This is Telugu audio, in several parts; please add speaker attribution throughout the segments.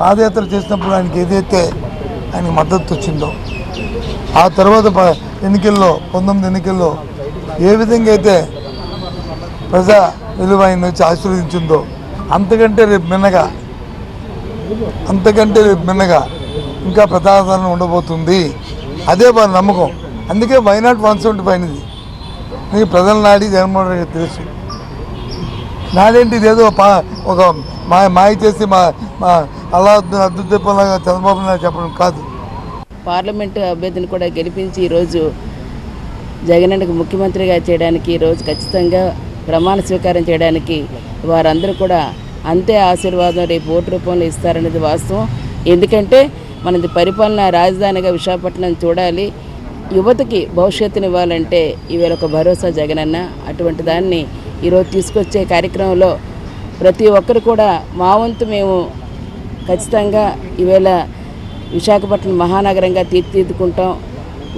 Speaker 1: పాదయాత్ర చేసినప్పుడు ఆయనకి ఏదైతే ఆయనకి మద్దతు వచ్చిందో ఆ తర్వాత ప- ఎన్నికల్లో పంతొమ్మిది ఎన్నికల్లో ఏ విధంగా అయితే ప్రజా విలువ ఆయన వచ్చి ఆశీర్వదించిందో అంతకంటే రేపు మిన్నగా అంతకంటే రేపు మిన్నగా ఇంకా ప్రజాదరణ ఉండబోతుంది. అదే వారి నమ్మకం. అందుకే వైనాట్ వన్ సెవెంటీ ఫైవ్ ఇది నీకు ప్రజల నాడి జగన్మోహన్ రెడ్డి తెలుసు. నాడేంటి? ఇదేదో ఒక మా మాయ చేసి మా మా అలా అద్దు చంద్రబాబు నాయుడు చెప్పడం కాదు.
Speaker 2: పార్లమెంటు అభ్యర్థిని కూడా గెలిపించి ఈరోజు జగనన్నకు ముఖ్యమంత్రిగా చేయడానికి ఈరోజు ఖచ్చితంగా ప్రమాణ స్వీకారం చేయడానికి వారందరూ కూడా అంతే ఆశీర్వాదం రేపు ఓటు రూపంలో ఇస్తారనేది వాస్తవం. ఎందుకంటే మనది పరిపాలన రాజధానిగా విశాఖపట్నం చూడాలి. యువతకి భవిష్యత్తుని ఇవ్వాలంటే ఈవేళ ఒక భరోసా జగనన్న అటువంటి దాన్ని ఈరోజు తీసుకొచ్చే కార్యక్రమంలో ప్రతి ఒక్కరు కూడా మా వంతు మేము ఖచ్చితంగా ఈవేళ విశాఖపట్నం మహానగరంగా తీర్చిదిద్దుకుంటాం.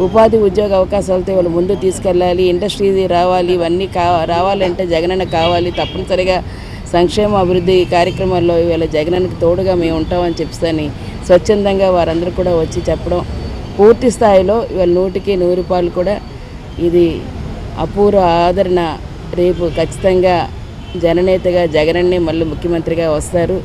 Speaker 2: ఉపాధి ఉద్యోగ అవకాశాలతో వాళ్ళు ముందు తీసుకెళ్ళాలి ఇండస్ట్రీ రావాలి ఇవన్నీ కా రావాలంటే జగనన్న కావాలి. తప్పనిసరిగా సంక్షేమ అభివృద్ధి కార్యక్రమాల్లో ఇవాళ జగనన్నకి తోడుగా మేము ఉంటామని చెప్తాని స్వచ్ఛందంగా వారందరూ కూడా వచ్చి చెప్పడం. పూర్తి స్థాయిలో ఇవాళ నూటికి నూరు రూపాయలు కూడా ఇది అపూర్వ ఆదరణ. రేపు ఖచ్చితంగా జననేతగా జగనన్నే మళ్ళీ ముఖ్యమంత్రిగా వస్తారు.